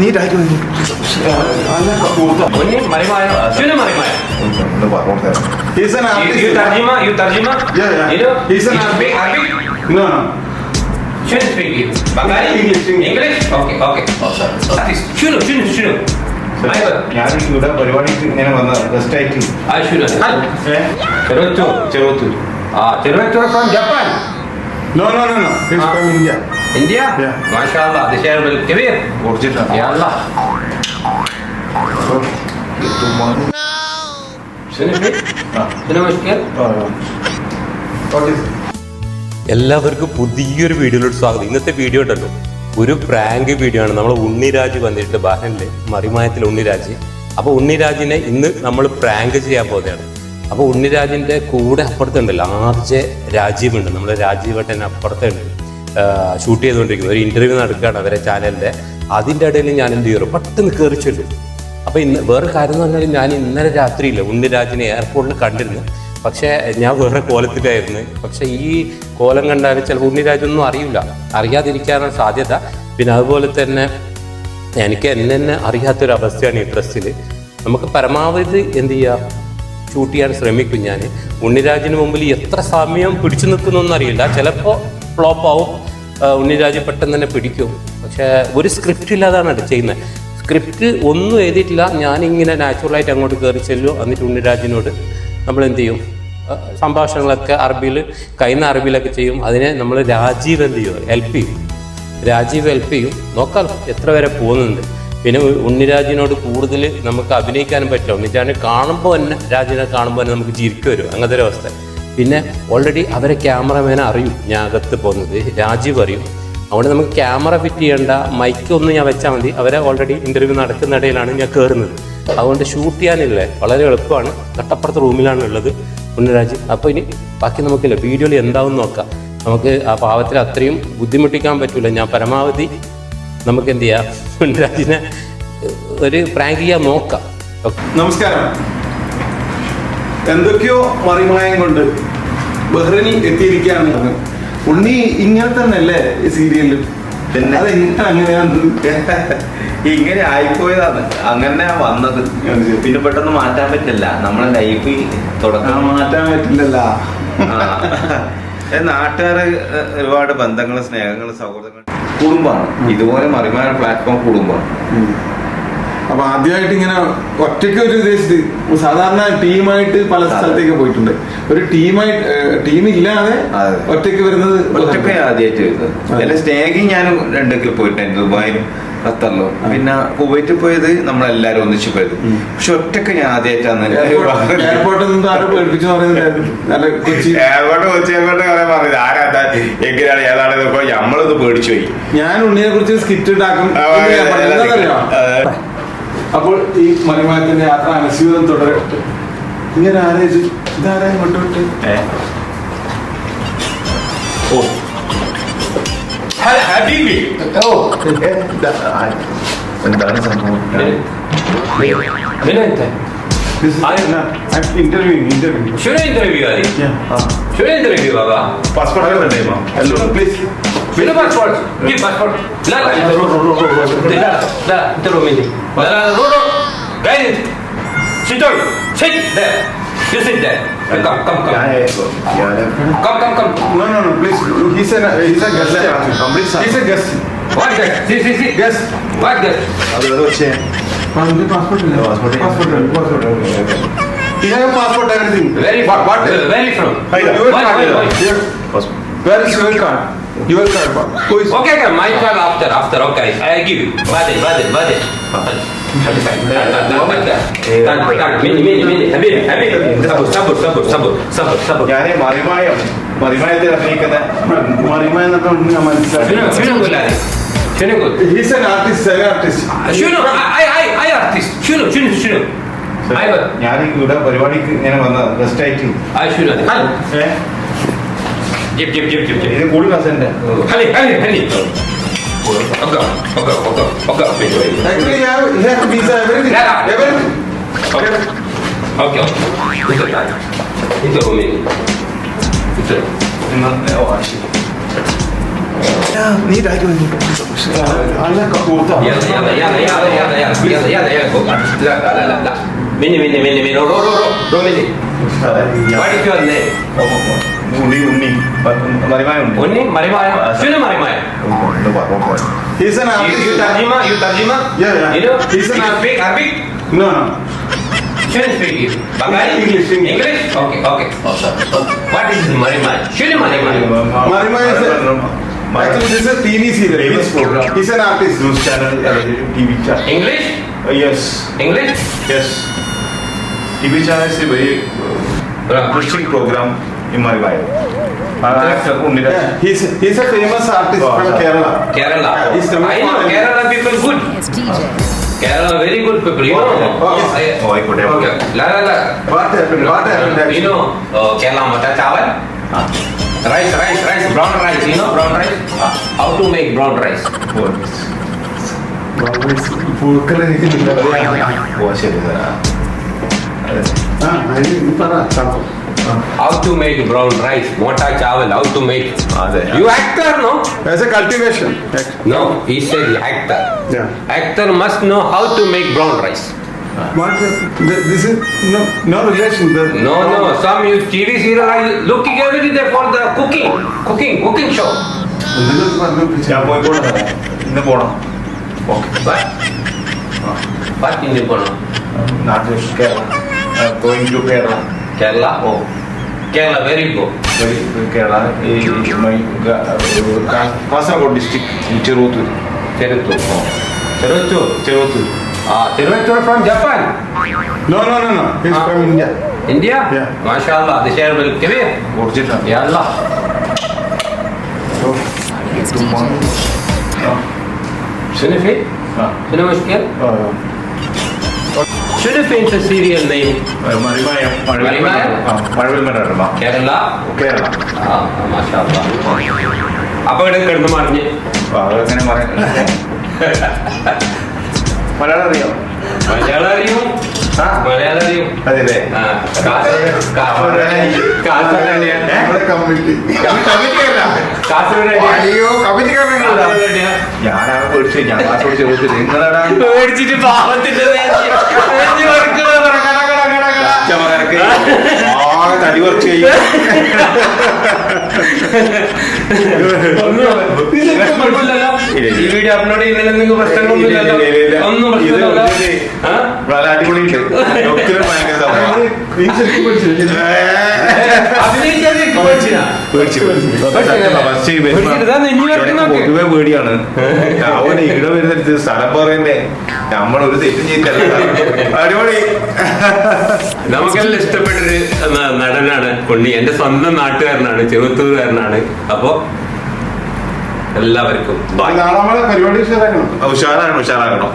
നീ marimayo. Sino marimayo? He's an You, you artist. tarjima? You tarjima? Yeah, yeah. You know? He's an you speak Arabic? No, no. Sino speak you? Bengali? English, English. English? Okay, okay. Artist. Sino, sino, sino. Ayo. ഞാൻ ഇവിടെ പരിപാടിക്ക് ഇങ്ങനെ വന്ന guest ആയിട്ട് Ayo sino. Cheruvathur Cerutu. Cheruthur Ah, Cerutu from no no no. He's Ah. from India. Yeah. MashaAllah, The share will kabir. Original Ya Allah. എല്ലാവർക്കും പുതിയൊരു വീഡിയോയിലോട്ട് സ്വാഗതം. ഇന്നത്തെ വീഡിയോ ഉണ്ടല്ലോ. ഒരു പ്രാങ്ക് വീഡിയോ ആണ്. നമ്മൾ ഉണ്ണിരാജ് വന്നിട്ട് ബഹനിലെ മറിമായത്തിൽ ഉണ്ണിരാജ്. അപ്പോൾ ഉണ്ണിരാജിനെ ഇന്ന് നമ്മൾ പ്രാങ്ക് ചെയ്യാൻ പോകുന്നതാണ് അപ്പോൾ ഉണ്ണിരാജിന്റെ കൂടെ അപ്പുറത്തുണ്ടല്ലോ ആർജെ രാജീവ് ഉണ്ട് നമ്മുടെ രാജീവട്ടൻ അപ്പുറത്തുണ്ട്. ഷൂട്ട് ചെയ്തുകൊണ്ടിരിക്കുന്നത് ഒരു ഇന്റർവ്യൂ നടക്കുകയാണ് അവരെ ചാനലിന്റെ അതിന്റെ ഇടയിൽ ഞാൻ എന്ത് ചെയ്യും പെട്ടെന്ന് കയറി ചെല്ലും. അപ്പോൾ ഇന്ന് വേറെ കാര്യം എന്ന് പറഞ്ഞാൽ ഞാൻ ഇന്നലെ രാത്രിയില്ല ഉണ്ണിരാജിനെ എയർപോർട്ടിൽ കണ്ടിരുന്നു. പക്ഷേ ഞാൻ വേറെ കോലത്തിലായിരുന്നു. പക്ഷേ ഈ കോലം കണ്ടാൽ ചിലപ്പോൾ ഉണ്ണിരാജൊന്നും അറിയില്ല അറിയാതിരിക്കാനാണ് സാധ്യത. പിന്നെ അതുപോലെ തന്നെ എനിക്ക് എന്നെ തന്നെ അറിയാത്തൊരു അവസ്ഥയാണ് ഈ ഡ്രസ്സിൽ നമുക്ക് പരമാവധി എന്ത് ചെയ്യുക ഷൂട്ട് ചെയ്യാൻ ശ്രമിക്കും ഞാൻ ഉണ്ണിരാജിന് മുമ്പിൽ എത്ര സമയം പിടിച്ചു നിൽക്കുന്നൊന്നും അറിയില്ല. ചിലപ്പോൾ ഫ്ലോപ്പ് ആവും ഉണ്ണിരാജ് പെട്ടെന്ന് തന്നെ പിടിക്കും. പക്ഷേ ഒരു സ്ക്രിപ്റ്റ് ഇല്ലാതാണ് ചെയ്യുന്നത്. സ്ക്രിപ്റ്റ് ഒന്നും എഴുതിയിട്ടില്ല. ഞാനിങ്ങനെ നാച്ചുറലായിട്ട് അങ്ങോട്ട് കയറി ചെല്ലും. എന്നിട്ട് ഉണ്ണിരാജിനോട് നമ്മൾ എന്ത് ചെയ്യും? സംഭാഷണങ്ങളൊക്കെ അറബിയിൽ കയ്യുന്ന അറബിയിലൊക്കെ ചെയ്യും. അതിനെ നമ്മൾ രാജീവ് എന്ത് ചെയ്യും? ഹെൽപ്പ് ചെയ്യും. രാജീവ് ഹെൽപ്പ് ചെയ്യും. നോക്കാം എത്ര വരെ പോകുന്നുണ്ട്. പിന്നെ ഉണ്ണിരാജിനോട് കൂടുതൽ നമുക്ക് അഭിനയിക്കാനും പറ്റില്ല. ഉണ്ണിരാജിനെ കാണുമ്പോൾ തന്നെ രാജിനെ കാണുമ്പോൾ തന്നെ നമുക്ക് ചിരിക്കും വരും അങ്ങനത്തെ ഒരു അവസ്ഥ. പിന്നെ ഓൾറെഡി അവരെ ക്യാമറമാനെ അറിയും ഞാൻ അകത്ത് പോകുന്നത്. രാജീവ് അറിയും. അതുകൊണ്ട് നമുക്ക് ക്യാമറ ഫിറ്റ് ചെയ്യേണ്ട മൈക്ക് ഒന്നും ഞാൻ വെച്ചാൽ മതി. അവരെ ഓൾറെഡി ഇന്റർവ്യൂ നടക്കുന്ന ഇടയിലാണ് ഞാൻ കയറുന്നത് അതുകൊണ്ട് ഷൂട്ട് ചെയ്യാനില്ലേ? വളരെ എളുപ്പമാണ്. തൊട്ടപ്പുറത്തെ റൂമിലാണ് ഉള്ളത്. പുണ്യരാജ് അപ്പോൾ ഇനി ബാക്കി നമുക്കില്ല വീഡിയോയിൽ എന്താവും നോക്കാം. നമുക്ക് ആ പാവത്തിൽ അത്രയും ബുദ്ധിമുട്ടിക്കാൻ പറ്റില്ല ഞാൻ പരമാവധി നമുക്ക് എന്ത് ചെയ്യാം? പുണ്യരാജിനെ ഒരു പ്രാങ്ക് ചെയ്യാൻ നോക്കാം. നമസ്കാരം. എന്തൊക്കെയോ മറിമായം കൊണ്ട് ബഹ്റിനിൽ എത്തിയിരിക്കുകയാണ് ഉണ്ണി ഇങ്ങനെ തന്നെ അല്ലേ ഈ സീരിയലിൽ പിന്നെ? അങ്ങനെയാണ്? ഇങ്ങനെ ആയിപ്പോയതാണ്. അങ്ങനെ വന്നത്. പിന്നെ പെട്ടെന്ന് മാറ്റാൻ പറ്റില്ല. നമ്മളെ ലൈഫ് തുടക്കം. മാറ്റാൻ പറ്റില്ല നാട്ടുകാര് ഒരുപാട് ബന്ധങ്ങൾ സ്നേഹങ്ങൾ സൗഹൃദങ്ങൾ കുടുംബമാണ്. ഇതുപോലെ മറിമായ പ്ലാറ്റ്ഫോം കുടുംബമാണ്. അപ്പൊ ആദ്യമായിട്ട് ഇങ്ങനെ ഒറ്റയ്ക്ക് ഒരു ഉദ്ദേശിച്ച് സാധാരണ ടീമായിട്ട് പല സ്ഥലത്തേക്ക് പോയിട്ടുണ്ട്. ഒരു ടീമായിട്ട് ടീം ഇല്ലാതെ. ഒറ്റയ്ക്ക് വരുന്നത് ഒറ്റയ്ക്ക് ആദ്യമായിട്ട് വരുന്നത്. അതെ. അല്ല സ്നേഹി ഞാനും രണ്ടൊക്കെ പോയിട്ടുണ്ട് ദുബായിലും ഖത്തറിലോ. പിന്നെ കുവൈറ്റിൽ പോയത് നമ്മളെല്ലാരും ഒന്നിച്ചു പോയത്. പക്ഷെ ഒറ്റയ്ക്ക് ഞാൻ ആദ്യമായിട്ടാണ് എയർപോർട്ടിൽ നിന്ന് ആരും പേടിപ്പിച്ചു കൊച്ചി. എവിടെ ആരാ? എന്താ എങ്ങനെയാണ് ഏതാണ് നമ്മളിത് പേടിച്ചു പോയി. ഞാൻ ഉണ്ണിയെ കുറിച്ച് സ്കിറ്റ് ഉണ്ടാക്കും അപ്പോൾ ഈ മണിമയത്തിന്റെ യാത്ര അനുസ്യൂതം തുടരട്ടെ ഇങ്ങനെ ആരേജ് ഇതാരാ കൊണ്ടുവിട്ട് ഓ ഹബീബി ഓ എന്താണ് സംഭവം This is, I, no, I'm interviewing, interviewing. Should I interview Ali? Yeah. Uh. Should I interview Baba? Passport. Hello, please. بلا باسورد جيب باسورد لا لا انت رو رو رو رو لا لا انت رو مني لا لا رو رو بعدين انت sit down sit there you sit there come come come come come come no no no please he's a he's a guest he's a guest what guest see see see guest what guest अगर अच्छे passport passport passport passport he has a passport everything very what what where are you from your passport card. why, why? Your- Where is your card? Your card. Who is? Okay, okay, my card after, after, okay. I give you. Badin, badin, badin. Mini, mini, mini. Habib, Habib. Sabur, sabur, sabur, sabur, sabur, sabur. ഞാൻ മറിമായം മറിമായത്തിൽ അഭിനയിക്കുന്ന മറിമ എന്നൊക്കെ ഉണ്ട് ഞാൻ മനസ്സിലാക്കി. Şunu, şunu gol hadi. Şunu gol. He's an artist, an artist. Şunu, ay, ay, ay artist. Şunu, şunu, şunu. Ay bak. ഞാൻ ഇവിടെ പരിപാടിക്ക് ഇങ്ങനെ വന്ന ഗസ്റ്റ് ആയിട്ട് Ay şunu ゲッ。いはいはい。赤赤 Uni, Uni. Marimayo. Uni, Marimayo. Do you know Marimayo? One point, no, one point. He's an Arabic. You, you Tarjima? You Tarjima? Yeah, yeah. You know? He's an Arabic. Arabic? No, no. Should speak you. Bengali? English, English. English? Okay, okay. Awesome. What is Marimayo? Should Marimayo? Marimayo is a... Actually, this is a TV series. Famous program. He's an artist. News channel, TV channel. English? Uh, yes. English? Yes. TV channel से भाई interesting programme interesting program in Marimaya Unni Yeah, he's, he's a famous artist Oh, from sir. Kerala. Kerala Yeah, he's coming I know from- Kerala people good Yes, DJ. Kerala very good people you know Okay. Oh, yeah. ഓ ആയിക്കോട്ടെ Okay. La la la. What happened? What happened You actually? know, uh, Kerala mata chawal. Rice, rice, rice, brown rice. You know brown rice? How to make brown rice? പൂക്കളെ ഇരിക്കുന്നില്ല. ഓ ശരി sir ആ, അതിന് നീ പറ. How to make brown rice? Mota chawal. How to make? അതെ You actor, no? As a cultivation. No, he said actor. Yeah. Actor must know how to make brown rice. What happened? Th- This is no, no relation. The- No, no. Some you TV serial are looking every day for the cooking, cooking, cooking show. എന്തെങ്കിലും പറഞ്ഞു പിടിച്ചാ. ഞാൻ പോയിക്കോട്ടെ ഇന്ന് പോണം okay What? What in the Kerala? നാട്ടിൽ Kerala going to Kerala Kerala? Oh. Kerala very good. Very Kerala. Ini eh, my kan pasal gua distrik Cirebon Cirebon oh. Cirebon Cirebon ah Cirebon from Japan? No no no no. He's ah. from India. India? Yeah. Masya Allah the share will give it. Original. Ya Allah. Oh, itu mau. Sini, Fit. Ah. Sini, Mas Should have been the serial name. മറിമായം മഴവിൽമനോരമ. മറിമായം? ആ, കേരള കേരള ആ, മാഷാ അല്ലാ. അപ്പൊ ഇവിടെ കിടന്ന് അങ്ങനെ അപ്പൊ അതങ്ങനെ പറയാൻ മലയാളം അറിയാം മലയാളം അറിയും അതെ ഞാനാ പേടിച്ചു ഞാൻ പേടിച്ചിട്ട് പാവത്തിന്റെ കുറച്ച് ഈ വീഡിയോ അപ്ലോഡ് ചെയ്യുന്നില്ല പ്രശ്നങ്ങളൊന്നും ഒന്നും പ്രശ്നമില്ല ഭയങ്കര പൊതുവെ പേടിയാണ്. അവൻ ഇവിടെ വരുന്നിടത്ത് സ്ഥലം പറയണ്ടേ നമ്മളൊരു തെറ്റും ചെയ്തല്ല നമുക്കെല്ലാം ഇഷ്ടപ്പെട്ടൊരു നടനാണ് പൊണ്ണി എന്റെ സ്വന്തം നാട്ടുകാരനാണ് ചെറുത്തൂരുകാരനാണ് അപ്പൊ എല്ലാവർക്കും ഉഷാറാണ് ഉഷാറാകണം.